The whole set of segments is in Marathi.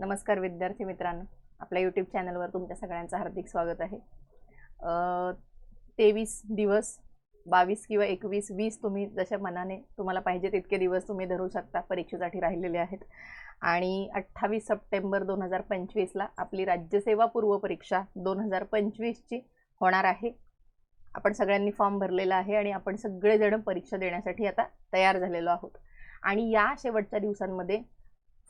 नमस्कार विद्यार्थी मित्रांनो. आपल्या यूट्यूब चॅनलवर तुमच्या सगळ्यांचं हार्दिक स्वागत आहे. तेवीस दिवस बावीस किंवा एकवीस वीस तुम्ही जशा मनाने तुम्हाला पाहिजे तितके दिवस तुम्ही धरू शकता परीक्षेसाठी राहिलेले आहेत. आणि अठ्ठावीस सप्टेंबर दोन हजार पंचवीसला आपली राज्यसेवा पूर्व परीक्षा दोन हजार पंचवीसची होणार आहे. आपण सगळ्यांनी फॉर्म भरलेला आहे आणि आपण सगळेजण परीक्षा देण्यासाठी आता तयार झालेलो आहोत. आणि या शेवटच्या दिवसांमध्ये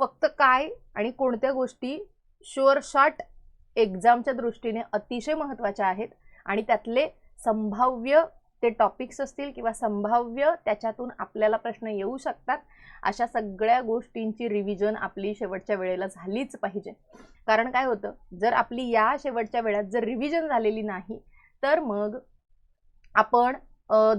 फक्त काय आणि कोणत्या गोष्टी शुअर शॉट एक्झामच्या दृष्टीने अतिशय महत्त्वाच्या आहेत आणि त्यातले संभाव्य ते टॉपिक्स असतील किंवा संभाव्य त्याच्यातून आपल्याला प्रश्न येऊ शकतात अशा सगळ्या गोष्टींची रिव्हिजन आपली शेवटच्या वेळेला झालीच पाहिजे. कारण काय होतं जर आपली या शेवटच्या वेळात जर रिव्हिजन झालेली नाही तर मग आपण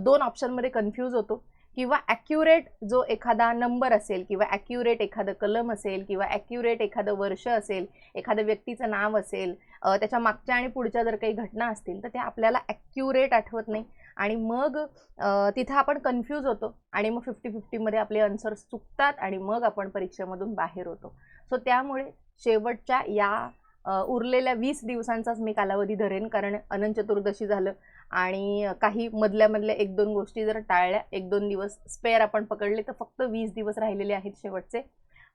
दोन ऑप्शनमध्ये कन्फ्यूज होतो. किंवा ॲक्युरेट जो एखादा नंबर असेल किंवा ॲक्युरेट एखादं कलम असेल किंवा ॲक्युरेट एखादं वर्ष असेल एखादं व्यक्तीचं नाव असेल त्याच्या मागच्या आणि पुढच्या जर काही घटना असतील तर त्या आपल्याला ॲक्युरेट आठवत नाही. आणि मग तिथं आपण कन्फ्यूज होतो आणि मग फिफ्टी फिफ्टीमध्ये आपले आन्सर्स चुकतात आणि मग आपण परीक्षेमधून बाहेर होतो. सो त्यामुळे शेवटच्या या उरलेल्या वीस दिवसांचाच मी कालावधी धरेन कारण अनंत चतुर्दशी झालं आणि काही मधल्या मधल्या एक दोन गोष्टी जर टाळल्या एक दोन दिवस स्पेअर आपण पकडले तर फक्त वीस दिवस राहिलेले आहेत शेवटचे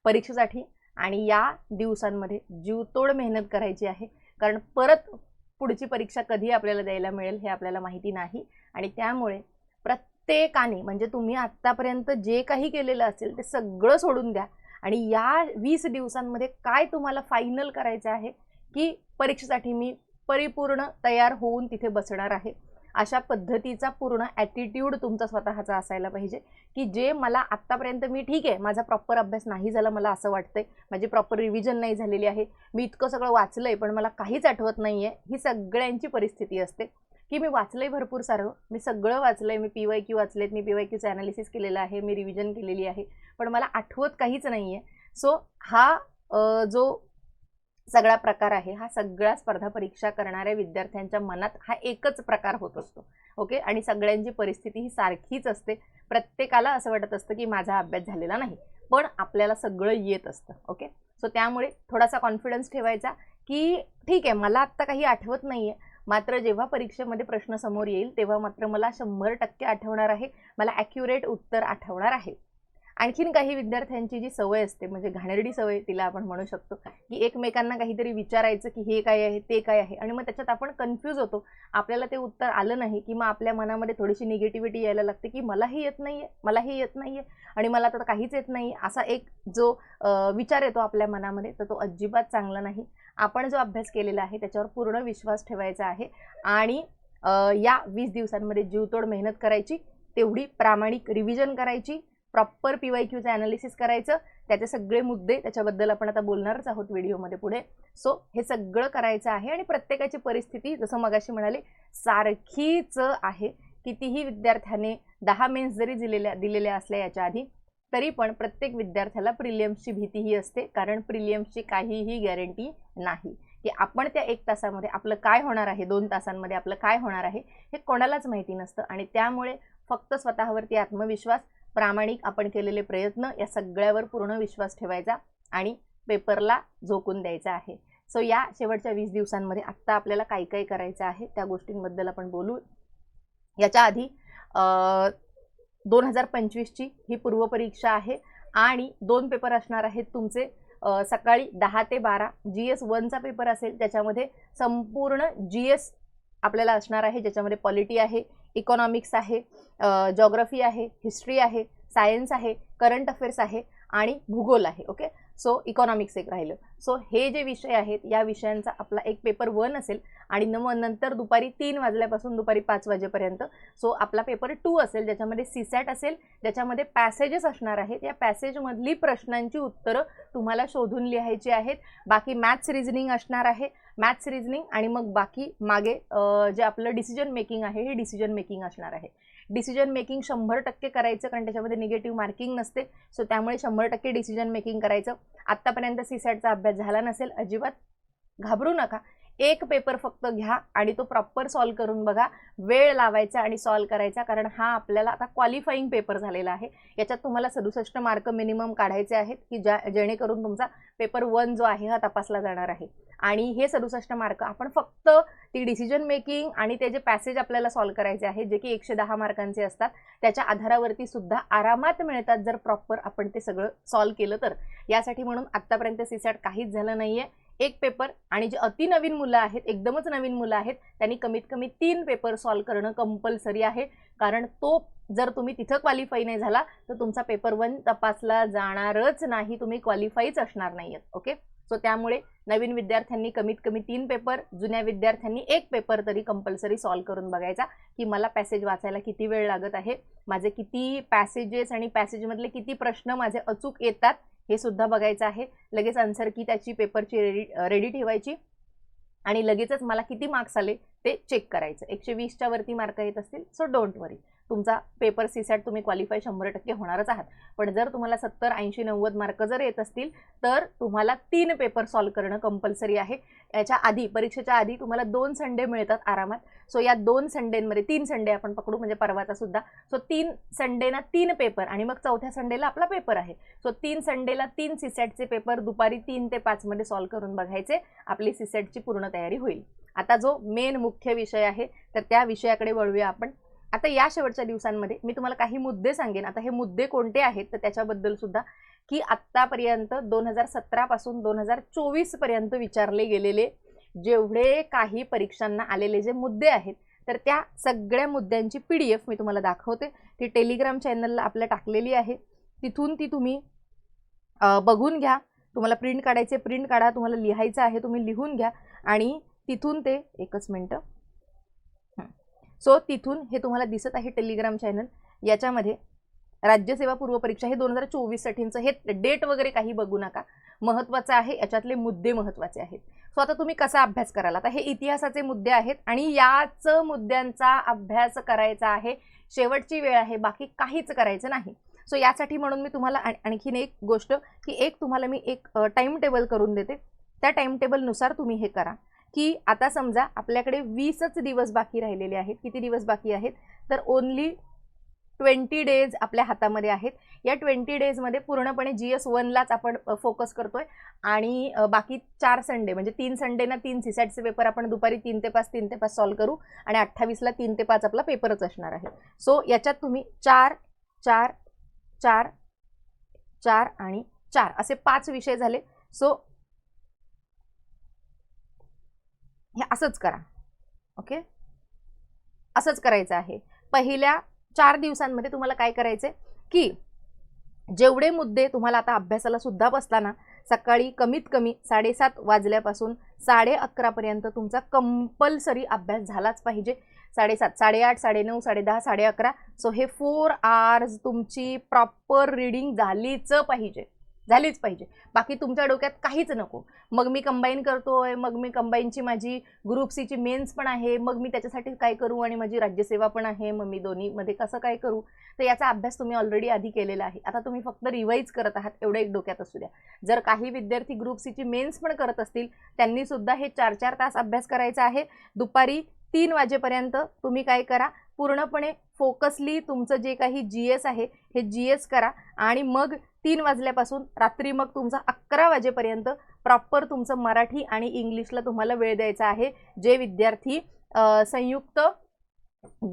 परीक्षेसाठी. आणि या दिवसांमध्ये जीवतोड मेहनत करायची आहे कारण परत पुढची परीक्षा कधी आपल्याला द्यायला मिळेल हे आपल्याला माहिती नाही. आणि त्यामुळे प्रत्येकाने म्हणजे तुम्ही आत्तापर्यंत जे काही केलेलं असेल ते सगळं सोडून द्या. आणि या वीस दिवसांमध्ये काय तुम्हाला फायनल करायचं आहे? की परीक्षेसाठी मी परिपूर्ण तयार होऊन तिथे बसणार आहे. अशा पद्धतीचा पूर्ण ॲटिट्यूड तुमचा स्वतःचा असायला पाहिजे. की जे मला आत्तापर्यंत मी ठीक आहे माझा प्रॉपर अभ्यास नाही झाला मला असं वाटतंय माझी प्रॉपर रिव्हिजन नाही झालेली आहे मी इतकं सगळं वाचलं आहे पण मला काहीच आठवत नाही आहे ही सगळ्यांची परिस्थिती असते. की मी वाचलं आहे भरपूर सारं. मी सगळं वाचलं आहे मी पी वाय क्यू वाचलेत. मी पी वाय क्यूचं ॲनालिसिस केलेलं आहे. मी रिव्हिजन केलेली आहे. पण मला आठवत काहीच नाही आहे सो हा जो सगळा प्रकार आहे हा सगळ्या स्पर्धा परीक्षा करणाऱ्या विद्यार्थ्यांच्या मनात हा एकच प्रकार होत असतो. ओके आणि सगळ्यांची परिस्थिती ही सारखीच असते. प्रत्येकाला असं वाटत असतं की माझा अभ्यास झालेला नाही. पण आपल्याला सगळं येत असतं. ओके सो त्यामुळे थोडासा कॉन्फिडन्स ठेवायचा की ठीक आहे मला आत्ता काही आठवत नाही आहे मात्र जेव्हा परीक्षेमध्ये प्रश्न समोर येईल तेव्हा मात्र मला शंभर टक्के आठवणार आहे. मला ॲक्युरेट उत्तर आठवणार आहे. आणखीन काही विद्यार्थ्यांची जी सवय असते म्हणजे घाणेरडी सवय तिला आपण म्हणू शकतो की एकमेकांना काहीतरी विचारायचं की हे काय आहे ते काय आहे आणि मग त्याच्यात आपण कन्फ्यूज होतो. आपल्याला ते उत्तर आलं नाही की मग आपल्या मनामध्ये थोडीशी निगेटिव्हिटी यायला लागते की मलाही येत नाही आहे मलाही येत नाही आहे आणि मला तर काहीच येत नाही. असा एक जो विचार येतो आपल्या मनामध्ये तर तो अजिबात चांगला नाही. आपण जो अभ्यास केलेला आहे त्याच्यावर पूर्ण विश्वास ठेवायचा आहे आणि या वीस दिवसांमध्ये जीवतोड मेहनत करायची तेवढी प्रामाणिक रिव्हिजन करायची प्रॉपर पी वाय क्यूचं ॲनालिसिस करायचं त्याचे सगळे मुद्दे त्याच्याबद्दल आपण आता बोलणारच आहोत व्हिडिओमध्ये पुढे. सो हे सगळं करायचं आहे आणि प्रत्येकाची परिस्थिती जसं मगाशी म्हणाले सारखीच आहे. कितीही विद्यार्थ्याने दहा मेन्स जरी दिलेल्या दिलेल्या असल्या याच्या आधी तरी पण प्रत्येक विद्यार्थ्याला प्रिलियम्सची भीतीही असते कारण प्रिलियम्सची काहीही गॅरंटी नाही. की आपण त्या एक तासामध्ये आपलं काय होणार आहे दोन तासांमध्ये आपलं काय होणार आहे हे कोणालाच माहिती नसतं. आणि त्यामुळे फक्त स्वतःवरती आत्मविश्वास प्रामाणिक आपण केलेले प्रयत्न या सगळ्यावर पूर्ण विश्वास ठेवायचा आणि पेपरला झोकून द्यायचा आहे. सो या शेवटच्या वीस दिवसांमध्ये आत्ता आपल्याला काय काय करायचं आहे त्या गोष्टींबद्दल आपण बोलू. याच्या आधी दोन हजार पंचवीसची ही पूर्वपरीक्षा आहे आणि दोन पेपर असणार आहेत तुमचे. सकाळी दहा ते बारा जी एस वनचा पेपर असेल त्याच्यामध्ये संपूर्ण जी एस आपल्याला असणार आहे ज्याच्यामध्ये पॉलिटी आहे इकॉनॉमिक्स आहे जॉग्रफी आहे हिस्ट्री आहे सायन्स आहे करंट अफेअर्स आहे आणि भूगोल आहे ओके? सो इकॉनॉमिक्स एक राहिलं. सो हे जे विषय आहेत या विषयांचा आपला एक पेपर वन असेल आणि मग नंतर दुपारी तीन वाजल्यापासून दुपारी पाच वाजेपर्यंत. सो आपला पेपर टू असेल ज्याच्यामध्ये सीसॅट असेल ज्याच्यामध्ये पॅसेजेस असणार आहेत या पॅसेजमधली प्रश्नांची उत्तरं तुम्हाला शोधून लिहायची आहेत. बाकी मॅथ्स रिझनिंग असणार आहे. मॅथ्स रिझनिंग आणि मग बाकी मागे जे आपलं डिसिजन मेकिंग आहे हे डिसिजन मेकिंग असणार आहे. डिसिजन मेकिंग शंभर टक्के करायचं कारण त्याच्यामध्ये निगेटिव्ह मार्किंग नसते. सो त्यामुळे शंभर टक्के डिसिजन मेकिंग करायचं. आत्तापर्यंत सी सॅटचा अभ्यास झाला नसेल अजिबात घाबरू नका. एक पेपर फक्त घ्या आणि तो प्रॉपर सॉल्व करून बघा. वेळ लावायचा आणि सॉल्व करायचा कारण हा आपल्याला आता क्वालिफाईंग पेपर झालेला आहे. याच्यात तुम्हाला सदुसष्ट मार्क मिनिमम काढायचे आहेत की ज्या जेणेकरून तुमचा पेपर वन जो आहे हा तपासला जाणार आहे. आणि हे सदुसष्ट मार्क आपण फक्त ती डिसिजन मेकिंग आणि ते जे पॅसेज आपल्याला सॉल्व करायचे आहे जे की एकशे दहा मार्कांचे असतात त्याच्या आधारावरती सुद्धा आरामात मिळतात जर प्रॉपर आपण ते सगळं सॉल्व केलं तर. यासाठी म्हणून आत्तापर्यंत सीसॅट काहीच झालं नाही आहे एक पेपर आणि जे अति नवीन मुलं आहेत एकदमच नवीन मुलं आहेत त्यांनी कमीत कमी तीन पेपर सॉल्व करणं कंपल्सरी आहे. कारण तो जर तुम्ही तिथं क्वालिफाय नाही झाला तर तुमचा पेपर वन तपासला जाणारच नाही तुम्ही क्वालिफाईच असणार नाही आहेत ओके सो त्यामुळे नवीन विद्यार्थ्यांनी कमीत कमी तीन पेपर जुन्या विद्यार्थ्यांनी एक पेपर तरी कंपल्सरी सॉल्व करून बघायचा की मला पॅसेज वाचायला किती वेळ लागत आहे माझे किती पॅसेजेस आणि पॅसेजमधले किती प्रश्न माझे अचूक येतात हे सुद्धा बघायचं आहे. लगेच आन्सर की त्याची पेपरची रेडी रेडी ठेवायची आणि लगेचच मला किती मार्क्स आले ते चेक करायचं. एकशे वीसच्या वरती मार्क येत असतील सो डोंट वरी तुमचा पेपर सी सॅट तुम्ही क्वालिफाय शंभर टक्के होणारच आहात. पण जर तुम्हाला सत्तर ऐंशी नव्वद मार्क जर येत असतील तर तुम्हाला तीन पेपर सॉल्व करणं कंपल्सरी आहे. याच्या आधी परीक्षेच्या आधी तुम्हाला दोन संडे मिळतात आरामात. सो या दोन संडेंमध्ये तीन संडे आपण पकडू म्हणजे परवाचा सुद्धा. सो तीन संडेना तीन पेपर आणि मग चौथ्या संडेला आपला पेपर आहे. सो तीन संडेला तीन सीसॅटचे पेपर दुपारी तीन ते पाचमध्ये सॉल्व करून बघायचे. आपली सीसॅटची पूर्ण तयारी होईल. आता जो मेन मुख्य विषय आहे तर त्या विषयाकडे वळूया आपण. आता या शेवटच्या दिवसांमध्ये मी तुम्हाला काही मुद्दे सांगेन. आता हे मुद्दे कोणते आहेत? तर त्याच्याबद्दल सुद्धा की आत्तापर्यंत दोन हजार सतरापासून दोन हजार चोवीसपर्यंत विचारले गेलेले जेवढे काही परीक्षांना आलेले जे मुद्दे आहेत तर त्या सगळ्या मुद्द्यांची पी डी एफ मी तुम्हाला दाखवते. ती टेलिग्राम चॅनलला आपल्या टाकलेली आहे. तिथून ती तुम्ही बघून घ्या. तुम्हाला प्रिंट काढायचे प्रिंट काढा. तुम्हाला लिहायचं आहे तुम्ही लिहून घ्या. आणि तिथून ते एकच मिनटं सो तिथून हे तुम्हाला दिसत आहे टेलिग्राम चॅनल याच्यामध्ये राज्यसेवा पूर्व परीक्षा हे दोन हजार चोवीससाठींचं हे डेट वगैरे काही बघू नका. महत्त्वाचं आहे याच्यातले मुद्दे महत्त्वाचे आहेत. सो आता तुम्ही कसा अभ्यास कराल? आता हे इतिहासाचे मुद्दे आहेत आणि याच मुद्द्यांचा अभ्यास करायचा आहे. शेवटची वेळ आहे बाकी काहीच करायचं नाही. सो यासाठी म्हणून मी तुम्हाला आणखीन एक गोष्ट की एक तुम्हाला मी एक टाईम टेबल करून देते. त्या टाईम टेबलनुसार तुम्ही हे करा. की आता समजा आपल्याकडे वीसच दिवस बाकी राहिलेले आहेत किती दिवस बाकी आहेत? तर ओन्ली ट्वेंटी डेज आपल्या हातामध्ये आहेत. या ट्वेंटी डेजमध्ये पूर्णपणे जी एस वनलाच आपण फोकस करतोय. आणि बाकी चार संडे म्हणजे तीन संडे ना तीन सीसॅटचे पेपर आपण दुपारी तीन ते पाच तीन ते पाच सॉल्व करू आणि अठ्ठावीसला तीन ते पाच आपला पेपरच असणार आहे. सो याच्यात तुम्ही चार चार चार चार आणि चार असे पाच विषय झाले. सो हे असंच करा. ओके? असंच करायचं आहे. पहिल्या चार दिवसांमध्ये तुम्हाला काय करायचं की जेवढे मुद्दे तुम्हाला आता अभ्यासाला सुद्धा बसताना सकाळी कमीत कमी साडेसात वाजल्यापासून साडे अकरापर्यंत तुमचा कंपल्सरी अभ्यास झालाच पाहिजे. साडेसात साडेआठ साडेनऊ साडेदहा साडे अकरा सो हे फोर आवर्स तुमची प्रॉपर रिडिंग झालीच पाहिजे. झालीच पाहिजे. बाकी तुमच्या डोक्यात काहीच नको. मग मी कंबाईन करतोय मग मी कंबाईनची माझी ग्रुप सीची मेन्स पण आहे मग मी त्याच्यासाठी काय करू आणि माझी राज्यसेवा पण आहे मग मी दोन्हीमध्ये कसं काय करू? तर याचा अभ्यास तुम्ही ऑलरेडी आधी केलेला आहे. आता तुम्ही फक्त रिवाईज करत आहात एवढं एक डोक्यात असू द्या. जर काही विद्यार्थी ग्रुप सीची मेन्स पण करत असतील त्यांनीसुद्धा हे चार चार तास अभ्यास करायचा आहे. दुपारी तीन वाजेपर्यंत तुम्ही काय करा पूर्णपणे फोकसली तुमचं जे काही जी एस आहे हे जी एस करा आणि मग तीन वाजल्यापासून रात्री मग तुमचा अकरा वाजेपर्यंत प्रॉपर तुमचं मराठी आणि इंग्लिशला तुम्हाला वेळ द्यायचा आहे. जे विद्यार्थी संयुक्त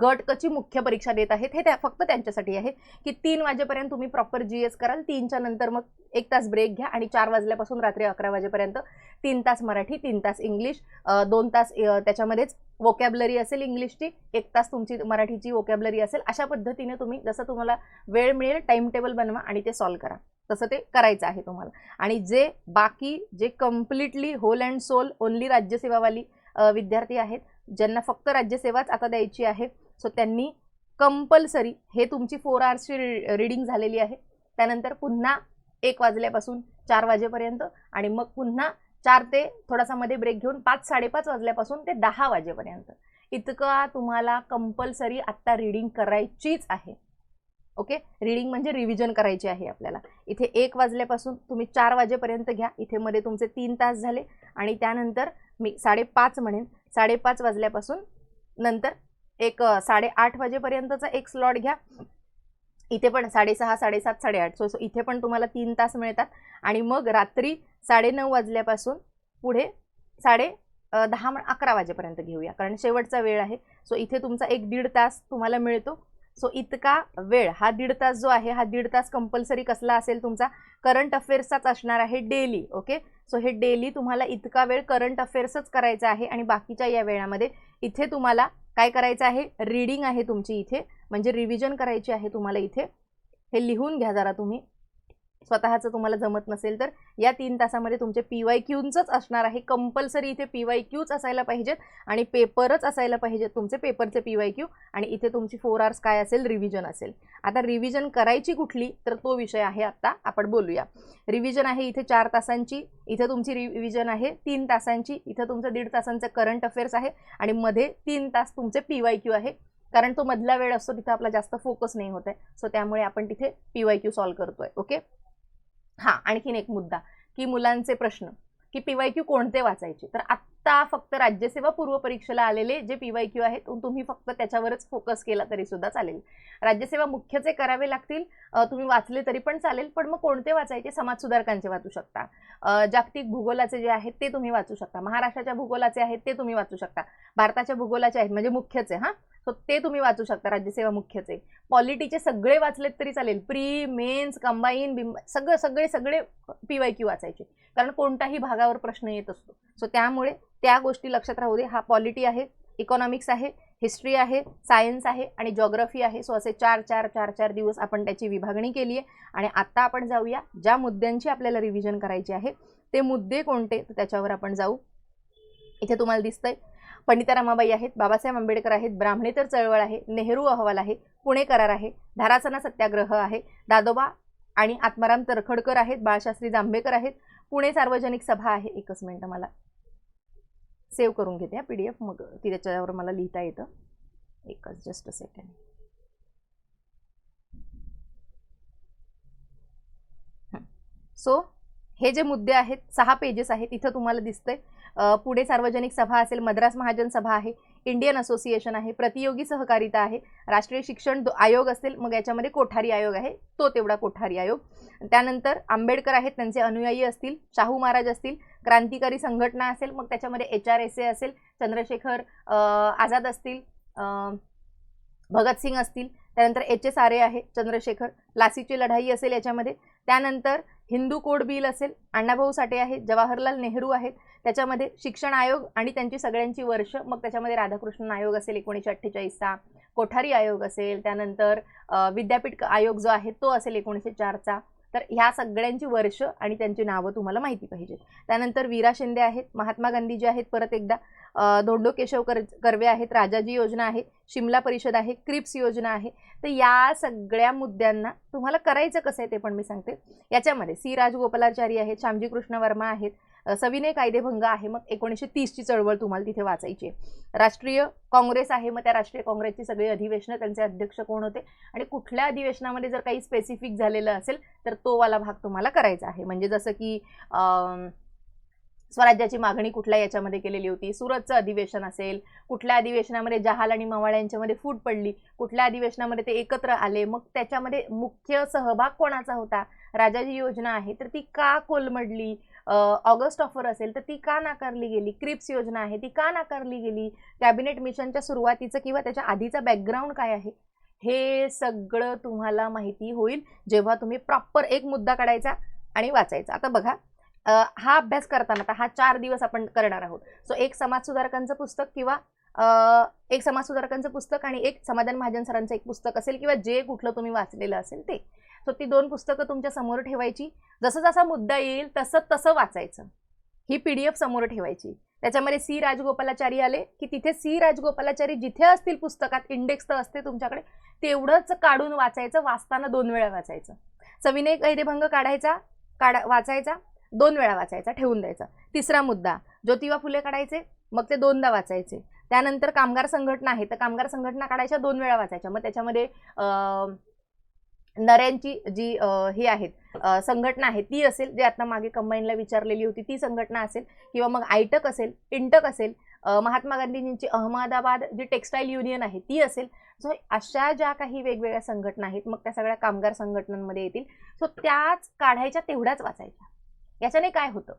गट कची मुख्य परीक्षा देत आहेत हे त्या फक्त त्यांच्यासाठी आहे की तीन वाजेपर्यंत तुम्ही प्रॉपर जी एस कराल. तीनच्या नंतर मग एक तास ब्रेक घ्या आणि चार वाजल्यापासून रात्री अकरा वाजेपर्यंत तीन तास मराठी तीन तास इंग्लिश दोन तास त्याच्यामध्येच वोकॅबलरी असेल इंग्लिशची एक तास तुमची मराठीची वोकॅबलरी असेल अशा पद्धतीने तुम्ही जसं तुम्हाला वेळ मिळेल टाईम टेबल बनवा आणि ते सॉल्व करा. तसं ते करायचं आहे तुम्हाला. आणि जे बाकी जे completely whole and soul only राज्यसेवावाली विद्यार्थी आहेत ज्यांना फक्त राज्यसेवाच आता द्यायची आहे सो त्यांनी कंपल्सरी हे तुमची फोर आवर्सची रीडिंग झालेली आहे. त्यानंतर पुन्हा एक वाजल्यापासून चार वाजेपर्यंत आणि मग पुन्हा चार ते थोडासा मध्ये ब्रेक घेऊन पाच साडेपाच वाजल्यापासून ते दहा वाजेपर्यंत. इतका तुम्हाला कंपल्सरी आत्ता रीडिंग करायचीच आहे. ओके रीडिंग म्हणजे रिव्हिजन करायची आहे आपल्याला. इथे एक वाजल्यापासून तुम्ही चार वाजेपर्यंत घ्या. इथे मध्ये तुमचे तीन तास झाले आणि त्यानंतर मी साडेपाच म्हणेन. साडेपाच वाजल्यापासून नंतर एक साडेआठ वाजेपर्यंतचा एक स्लॉट घ्या. इथे पण साडेसहा साडेसात साडेआठ. सो सो इथे पण तुम्हाला तीन तास मिळतात. आणि मग रात्री साडेनऊ वाजल्यापासून पुढे साडे दहा अकरा वाजेपर्यंत घेऊया. कारण शेवटचा वेळ आहे. सो इथे तुमचा एक दीड तास तुम्हाला मिळतो. सो इतका वेळ हा दीड तास जो आहे हा दीड तास कंपल्सरी कसला असेल तुमचा? करंट अफेअर्सचाच असणार आहे डेली ओके सो हे डेली तुम्हाला इतका वेळ करंट अफेअर्सच करायचा आहे आणि बाकीच्या या वेळामध्ये इथे तुम्हाला काय करायचं आहे? रीडिंग आहे तुमची इथे म्हणजे रिव्हिजन करायची आहे तुम्हाला इथे. हे लिहून घ्या जरा तुम्ही. स्वतःचं तुम्हाला जमत नसेल तर या तीन तासामध्ये तुमचे पी वाय क्यूंचंच असणार आहे. कंपल्सरी इथे पी वाय क्यूच असायला पाहिजेत आणि पेपरच असायला पाहिजेत तुमचे पेपरचे पी वाय क्यू आणि इथे तुमची फोर आवर्स काय असेल? रिव्हिजन असेल. आता रिव्हिजन करायची कुठली तर तो विषय आहे आत्ता आपण बोलूया. रिव्हिजन आहे इथे चार तासांची इथे तुमची रिव्हिजन आहे तीन तासांची इथं तुमचं दीड तासांचं करंट अफेअर्स आहे आणि मध्ये तीन तास तुमचे पी वाय क्यू आहे. कारण तो मधला वेळ असतो तिथे आपला जास्त फोकस नाही होत आहे. सो त्यामुळे आपण तिथे पी वाय क्यू सॉल्व्ह करतोय. ओके? हां आणखीन एक मुद्दा की मुलांचे प्रश्न की पी वाय क्यू कोणते वाचायचे? तर आत्ता फक्त राज्यसेवा पूर्व परीक्षेला आलेले जे पी वाय क्यू आहेत तुम्ही फक्त त्याच्यावरच फोकस केला तरी सुद्धा चालेल. राज्यसेवा मुख्यचे करावे लागतील तुम्ही वाचले तरी पण चालेल पण मग कोणते वाचायचे? समाज सुधारकांचे वाचू शकता. जागतिक भूगोलाचे जे आहेत ते तुम्ही वाचू शकता. महाराष्ट्राच्या भूगोलाचे आहेत ते तुम्ही वाचू शकता. भारताच्या भूगोलाचे आहेत म्हणजे मुख्यचे हां? सो ते तुम्ही वाचू शकता राज्यसेवा मुख्यचे. पॉलिटीचे सगळे वाचलेत तरी चालेल. प्री मेन्स कंबाईन बिंब सगळं सगळे सगळे पी वाय क्यू वाचायचे. कारण कोणताही भागावर प्रश्न येत असतो. सो त्यामुळे त्या गोष्टी लक्षात राहू दे. हा पॉलिटी आहे इकॉनॉमिक्स आहे हिस्ट्री आहे सायन्स आहे आणि जॉग्रफी आहे. सो असे चार चार चार चार दिवस आपण त्याची विभागणी केली आहे. आणि आत्ता आपण जाऊया ज्या मुद्द्यांची आपल्याला रिव्हिजन करायची आहे. ते मुद्दे कोणते? तर त्याच्यावर आपण जाऊ. इथे तुम्हाला दिसतंय पंडिता रमाबाई आहेत बाबासाहेब आंबेडकर आहेत ब्राह्मणेतर चळवळ आहे नेहरू अहवाल आहे पुणे करार आहे धारासना सत्याग्रह आहे दादोबा आणि आत्माराम तरखडकर आहेत बाळशास्त्री जांभेकर आहेत पुणे सार्वजनिक सभा आहे. एकच मिनटं मला सेव्ह करून घेते पी डी एफ मग ती त्याच्यावर मला लिहिता येतं. एकच जस्ट अ सेकंड सो हे जे मुद्दे आहेत सहा पेजेस आहेत इथं तुम्हाला दिसतंय. पुणे सार्वजनिक सभा असेल मद्रास महाजन सभा आहे इंडियन असोसिएशन आहे प्रतियोगी सहकारिता आहे राष्ट्रीय शिक्षण आयोग असेल मग याच्यामध्ये कोठारी आयोग आहे तो तेवढा कोठारी आयोग. त्यानंतर आंबेडकर आहेत त्यांचे अनुयायी असतील शाहू महाराज असतील क्रांतिकारी संघटना असेल मग त्याच्यामध्ये एच आर एस ए असेल चंद्रशेखर आझाद असतील भगतसिंग असतील त्यानंतर एच एस आर ए आहे चंद्रशेखर. लासीची लढाई असेल याच्यामध्ये. त्यानंतर हिंदू कोड बिल असेल अण्णाभाऊ साठे आहेत जवाहरलाल नेहरू आहेत. त्याच्यामध्ये शिक्षण आयोग आणि त्यांची सगळ्यांची वर्ष. मग त्याच्यामध्ये राधाकृष्णन आयोग असेल एकोणीसशे अठ्ठेचाळीसचा कोठारी आयोग असेल. त्यानंतर विद्यापीठ आयोग जो आहे तो असेल एकोणीसशे चारचा तर ह्या सगळ्यांची वर्ष आणि त्यांची नावं तुम्हाला माहिती पाहिजेत. त्यानंतर वीरा शिंदे आहेत महात्मा गांधी जे आहेत परत एकदा. धोंडो केशव कर कर्वे आहेत राजाजी योजना आहे शिमला परिषद आहे क्रिप्स योजना आहे. तर या सगळ्या मुद्द्यांना तुम्हाला करायचं कसं आहे ते पण मी सांगते. याच्यामध्ये सी राजगोपालाचारी आहेत श्यामजी कृष्ण वर्मा आहेत सविनय कायदेभंग आहे. मग एकोणीसशे तीसची चळवळ तुम्हाला तिथे वाचायची आहे. राष्ट्रीय काँग्रेस आहे. मग त्या राष्ट्रीय काँग्रेसची सगळी अधिवेशनं त्यांचे अध्यक्ष कोण होते? आणि कुठल्या अधिवेशनामध्ये जर काही स्पेसिफिक झालेलं असेल तर तो वाला भाग तुम्हाला करायचा आहे. म्हणजे जसं की स्वराज्याची मागणी कुठल्या याच्यामध्ये केलेली होती? सुरतचं अधिवेशन असेल. कुठल्या अधिवेशनामध्ये जहाल आणि मवाळ यांच्यामध्ये फूट पडली? कुठल्या अधिवेशनामध्ये ते एकत्र आले? मग त्याच्यामध्ये मुख्य सहभाग कोणाचा होता? राजाजी योजना आहे. तर ती का कोलमडली? ऑगस्ट ऑफर असेल तर ती का नाकारली गेली? क्रिप्स योजना आहे ती का नाकारली गेली? कॅबिनेट मिशनच्या सुरुवातीचं किंवा त्याच्या आधीचा बॅकग्राऊंड काय आहे? हे सगळं तुम्हाला माहिती होईल जेव्हा तुम्ही प्रॉपर एक मुद्दा काढायचा आणि वाचायचा. आता बघा हा अभ्यास करताना आता हा चार दिवस आपण करणार आहोत. सो एक समाज सुधारकांचं पुस्तक किंवा एक समाजसुधारकांचं पुस्तक आणि एक समाधान महाजन सरांचं एक पुस्तक असेल किंवा जे कुठलं तुम्ही वाचलेलं असेल ते. सो ती दोन पुस्तकं तुमच्यासमोर ठेवायची. जसं जसा मुद्दा येईल तसं तसं वाचायचं. ही पी डी एफ समोर ठेवायची. त्याच्यामध्ये सी राजगोपालाचारी आले की तिथे सी राजगोपालाचारी जिथे असतील पुस्तकात इंडेक्स तर असते तुमच्याकडे तेवढंच काढून वाचायचं वाचताना दोन वेळा वाचायचं. सविनय कैदेभंग काढायचा काढा वाचायचा दोन वेळा वाचायचा ठेवून द्यायचा. तिसरा मुद्दा ज्योतिबा फुले काढायचे मग ते दोनदा वाचायचे. त्यानंतर कामगार संघटना आहे तर कामगार संघटना काढायच्या दोन वेळा वाचायच्या. मग त्याच्यामध्ये नऱ्यांची जी हे ही आहेत संघटना आहे ती असेल जे आता मागे कंबाईनला विचारलेली होती ती संघटना असेल किंवा मग आयटक असेल इंटक असेल महात्मा गांधीजींची अहमदाबाद जी टेक्स्टाईल युनियन आहे ती असेल. सो अशा ज्या काही वेगवेगळ्या संघटना आहेत मग त्या सगळ्या कामगार संघटनांमध्ये येतील. सो त्याच काढायच्या तेवढ्याच वाचायच्या. याच्याने काय होतं?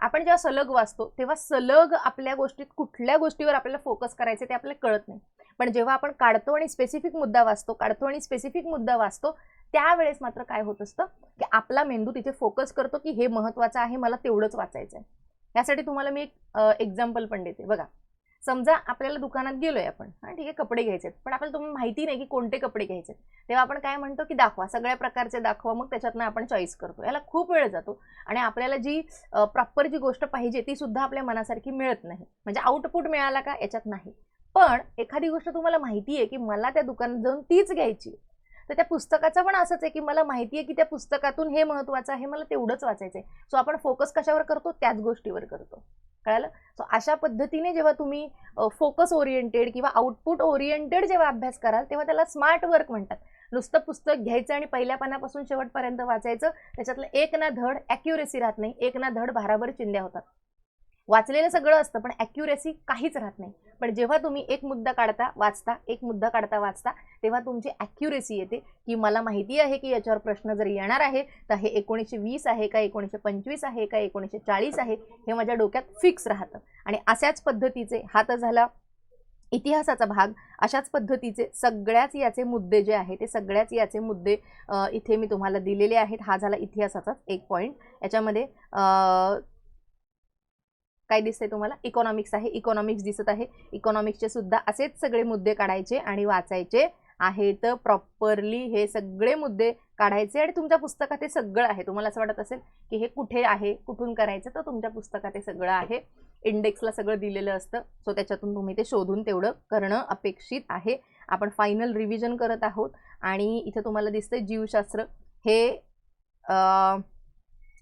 आपण जेव्हा सलग वाचतो तेव्हा सलग आपल्या गोष्टीत कुठल्या गोष्टीवर आपल्याला फोकस करायचे ते आपल्याला कळत नाही. पण जेव्हा आपण काढतो आणि स्पेसिफिक मुद्दा वाचतो काढतो आणि स्पेसिफिक मुद्दा वाचतो त्यावेळेस मात्र काय होत असतं? की आपला मेंदू तिथे फोकस करतो की हे महत्वाचं आहे मला तेवढंच वाचायचं आहे यासाठी तुम्हाला मी एक एक्झाम्पल पण देते. बघा समजा आपल्याला दुकानात गेलोय आपण हा ठीक आहे कपडे घ्यायचे पण आपल्याला तुम्हाला माहिती नाही की कोणते कपडे घ्यायचे तेव्हा आपण काय म्हणतो की दाखवा सगळ्या प्रकारचे दाखवा मग त्याच्यातनं आपण चॉईस करतो. याला खूप वेळ जातो आणि आपल्याला जी प्रॉपर जी गोष्ट पाहिजे ती सुद्धा आपल्या मनासारखी मिळत नाही. म्हणजे आउटपुट मिळाला का? याच्यात नाही. पण एखादी गोष्ट तुम्हाला माहिती आहे की मला त्या दुकानात जाऊन तीच घ्यायची तर त्या पुस्तकाचं पण असंच आहे की मला माहिती आहे की त्या पुस्तकातून हे महत्वाचं आहे मला तेवढंच वाचायचं आहे सो आपण फोकस कशावर करतो? त्याच गोष्टीवर करतो. कळालं? सो अशा पद्धतीने जेव्हा तुम्ही फोकस ओरिएंटेड किंवा आउटपुट ओरिएंटेड जेव्हा अभ्यास कराल तेव्हा त्याला स्मार्ट वर्क म्हणतात. नुसतं पुस्तक घ्यायचं आणि पहिल्या पानापासून शेवटपर्यंत वाचायचं त्याच्यातलं एक ना धड ॲक्युरेसी राहत नाही. एक ना धड भाराभर चिंध्या होतात. वाचलेलं सगळं असतं पण ॲक्युरेसी काहीच राहत नाही. पण जेव्हा तुम्ही एक मुद्दा काढता वाचता एक मुद्दा काढता वाचता तेव्हा तुमची ॲक्युरेसी येते की मला माहिती आहे की याच्यावर प्रश्न जर येणार आहे तर हे एकोणीसशे वीस आहे का एकोणीसशे पंचवीस आहे का एकोणीसशे चाळीस आहे हे माझ्या डोक्यात फिक्स राहतं. आणि अशाच पद्धतीचे हा तर झाला इतिहासाचा भाग अशाच पद्धतीचे सगळ्याच याचे मुद्दे जे आहे ते सगळ्याच याचे मुद्दे इथे मी तुम्हाला दिलेले आहेत. हा झाला इतिहासाचाच एक पॉईंट याच्यामध्ये काय दिसतंय तुम्हाला? इकॉनॉमिक्स आहे. इकॉनॉमिक्स दिसत आहे. इकॉनॉमिक्सचे सुद्धा असेच सगळे मुद्दे काढायचे आणि वाचायचे आहेत प्रॉपरली हे सगळे मुद्दे काढायचे आणि तुमच्या पुस्तकात हे सगळं आहे. तुम्हाला असं वाटत असेल की हे कुठे आहे? कुठून करायचं? तर तुमच्या पुस्तकात हे सगळं आहे. इंडेक्सला सगळं दिलेलं असतं. सो त्याच्यातून तुम्ही ते शोधून तेवढं करणं अपेक्षित आहे. आपण फायनल रिव्हिजन करत आहोत आणि इथे तुम्हाला दिसतंय जीवशास्त्र. हे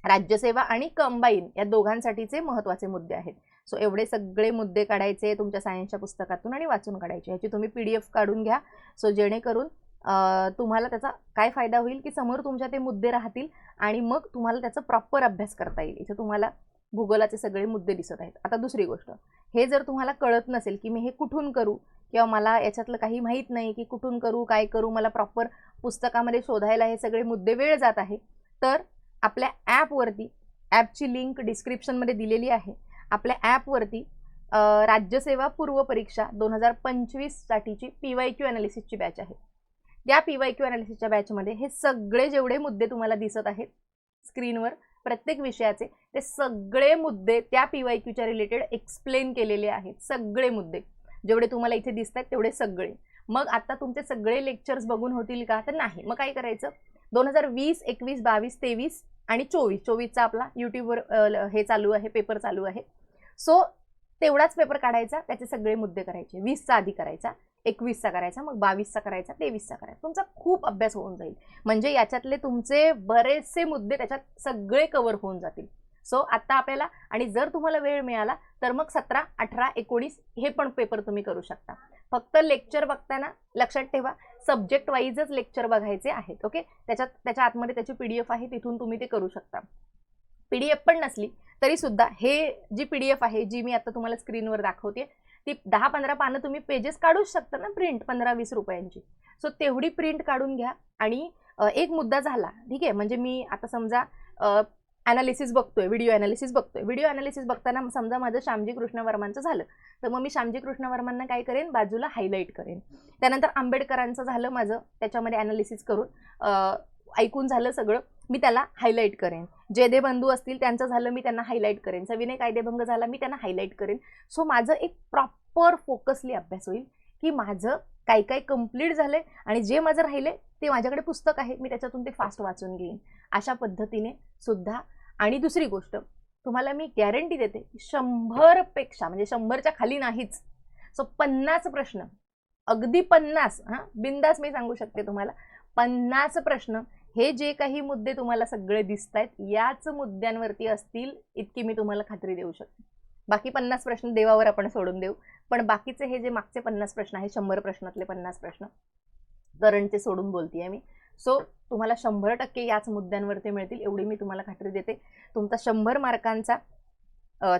राज्यसेवा आणि कंबाईन या दोघांसाठीचे महत्त्वाचे मुद्दे आहेत. सो एवढे सगळे मुद्दे काढायचे तुमच्या सायन्सच्या पुस्तकातून आणि वाचून काढायचे. ह्याची तुम्ही पी डी एफ काढून घ्या. सो जेणेकरून तुम्हाला त्याचा काय फायदा होईल की समोर तुमच्या ते मुद्दे राहतील आणि मग तुम्हाला त्याचा प्रॉपर अभ्यास करता येईल. इथे तुम्हाला भूगोलाचे सगळे मुद्दे दिसत आहेत. आता दुसरी गोष्ट. हे जर तुम्हाला कळत नसेल की मी हे कुठून करू किंवा मला याच्यातलं काही माहीत नाही की कुठून करू काय करू मला प्रॉपर पुस्तकामध्ये शोधायला हे सगळे मुद्दे वेळ जात आहे तर आपल्या ॲपवरती ॲपची लिंक डिस्क्रिप्शनमध्ये दिलेली आहे. आपल्या ॲपवरती राज्यसेवा पूर्व परीक्षा दोन हजार पंचवीससाठीची पी वाय क्यू ॲनालिसिसची बॅच आहे. त्या पी वाय क्यू ॲनालिसिसच्या बॅचमध्ये हे सगळे जेवढे मुद्दे तुम्हाला दिसत आहेत स्क्रीनवर प्रत्येक विषयाचे ते सगळे मुद्दे त्या पी वाय क्यूच्या रिलेटेड एक्सप्लेन केलेले आहेत. सगळे मुद्दे. जेवढे तुम्हाला इथे दिसत आहेत तेवढे सगळे. मग आता तुमचे सगळे लेक्चर्स बघून होतील का? तर नाही. मग काय करायचं? दोन हजार वीस एकवीस बावीस तेवीस आणि चोवीस. चोवीसचा आपला यूट्यूबवर ल- हे चालू आहे पेपर चालू आहे. सो तेवढाच पेपर काढायचा त्याचे सगळे मुद्दे करायचे. वीसचा आधी करायचा एकवीसचा करायचा मग बावीसचा करायचा तेवीसचा करायचा. तुमचा खूप अभ्यास होऊन जाईल. म्हणजे याच्यातले तुमचे बरेचसे मुद्दे त्याच्यात सगळे कवर होऊन जातील. सो आत्ता आपल्याला आणि जर तुम्हाला वेळ मिळाला तर मग सतरा अठरा एकोणीस हे पण पेपर तुम्ही करू शकता. फक्त लेक्चर बघताना लक्षात ठेवा. सब्जेक्ट वाईजच लेक्चर बघायचे आहेत ओके त्याच्यात त्याच्या आतमध्ये त्याची पी डी एफ आहे तिथून तुम्ही ते करू शकता. पी डी एफ पण नसली तरी सुद्धा हे जी पी डी एफ आहे जी मी आता तुम्हाला स्क्रीनवर दाखवते ती दहा पंधरा पानं तुम्ही पेजेस काढूच शकता ना प्रिंट पंधरा वीस रुपयांची. सो तेवढी प्रिंट काढून घ्या. आणि एक मुद्दा झाला ठीक आहे? म्हणजे मी आता समजा ॲनालिसिस बघतोय व्हिडिओ ॲनालिसिस बघतोय. व्हिडिओ ॲनालिसिस बघताना समजा माझं श्यामजी कृष्ण वर्मांचं झालं. तर मग मी श्यामजी कृष्ण वर्मांना काय करेन? बाजूला हायलाईट करेन. त्यानंतर आंबेडकरांचं झालं माझं. त्याच्यामध्ये ॲनालिसिस करून ऐकून झालं सगळं. मी त्याला हायलाईट करेन. जेदे बंधू असतील त्यांचं झालं मी त्यांना हायलाईट करेन. सविनय कायदेभंग झाला मी त्यांना हायलाईट करेन. सो माझं एक प्रॉपर फोकसली अभ्यास होईल की माझं काय काय कंप्लीट झालंय आणि जे माझं राहिले ते माझ्याकडे पुस्तक आहे मी त्याच्यातून ते फास्ट वाचून घेईन. अशा पद्धतीने सुद्धा. आणि दुसरी गोष्ट तुम्हाला मी गॅरंटी देते शंभरपेक्षा म्हणजे शंभरच्या खाली नाहीच सो पन्नास प्रश्न अगदी पन्नास हां बिंदास मी सांगू शकते तुम्हाला पन्नास प्रश्न हे जे काही मुद्दे तुम्हाला सगळे दिसत आहेत याच मुद्द्यांवरती असतील इतकी मी तुम्हाला खात्री देऊ शकते. बाकी पन्नास प्रश्न देवावर आपण सोडून देऊ पण बाकीचे हे जे मागचे पन्नास प्रश्न आहे शंभर प्रश्नातले पन्नास प्रश्न करंटचे सोडून बोलते आहे मी. सो तुम्हाला शंभर टक्के याच मुद्द्यांवरती मिळतील एवढी मी तुम्हाला खात्री देते. तुमचा शंभर मार्कांचा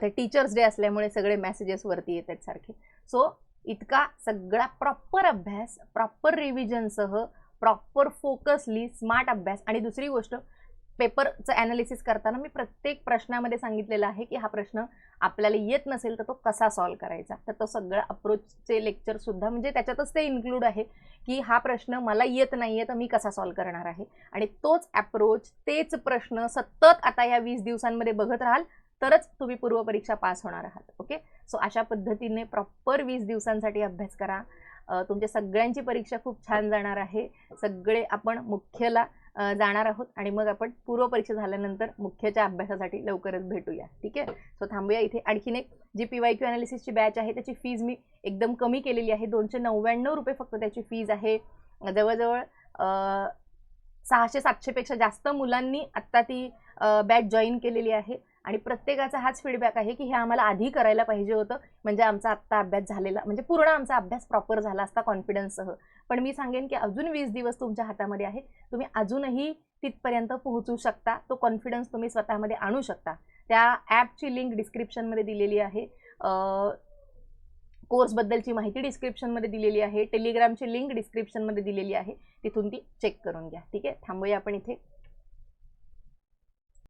ते टीचर्स डे असल्यामुळे सगळे मेसेजेसवरती येतात येत आहेत सारखे. सो इतका सगळा प्रॉपर अभ्यास प्रॉपर रिव्हिजनसह प्रॉपर फोकसली स्मार्ट अभ्यास. आणि दुसरी गोष्ट पेपरचं ॲनालिसिस करताना मी प्रत्येक प्रश्नामध्ये सांगितलेलं आहे की हा प्रश्न आपल्याला येत नसेल तर तो कसा सॉल्व करायचा? तर तो सगळा अप्रोचचे लेक्चरसुद्धा म्हणजे त्याच्यातच ते इन्क्लूड आहे की हा प्रश्न मला येत नाही आहे तर मी कसा सॉल्व करणार आहे? आणि तोच अप्रोच तेच प्रश्न सतत आता या वीस दिवसांमध्ये बघत राहाल तरच तुम्ही पूर्वपरीक्षा पास होणार आहात ओके? सो अशा पद्धतीने प्रॉपर वीस दिवसांसाठी अभ्यास करा. तुमच्या सगळ्यांची परीक्षा खूप छान जाणार आहे. सगळे आपण मुख्यला जाणार आहोत आणि मग आपण पूर्वपरीक्षा झाल्यानंतर मुख्यच्या अभ्यासासाठी लवकरच भेटूया. ठीक आहे? सो थांबूया इथे. आणखीन एक जी पी वाय क्यू अनालिसिसची बॅच आहे त्याची फीज मी एकदम कमी केलेली आहे. दोनशे नव्याण्णव रुपये फक्त त्याची फीज आहे. जवळजवळ सहाशे सातशेपेक्षा जास्त मुलांनी आत्ता ती बॅच जॉईन केलेली आहे. आणि प्रत्येकाचा हाच फीडबॅक आहे की हे आम्हाला आधी करायला पाहिजे होतं. म्हणजे आमचा आत्ता अभ्यास झालेला म्हणजे पूर्ण आमचा अभ्यास प्रॉपर झाला असता कॉन्फिडन्ससह पण मी सांगेन की अजून वीस दिवस तुमच्या हातामध्ये आहे. तुम्ही अजूनही तिथपर्यंत पोहोचू शकता. तो कॉन्फिडन्स तुम्ही स्वतःमध्ये आणू शकता. त्या ॲपची लिंक डिस्क्रिप्शनमध्ये दिलेली आहे. कोर्सबद्दलची माहिती डिस्क्रिप्शनमध्ये दिलेली आहे. टेलिग्रामची लिंक डिस्क्रिप्शनमध्ये दिलेली आहे. तिथून ती चेक करून घ्या. ठीक आहे? थांबूया आपण इथे.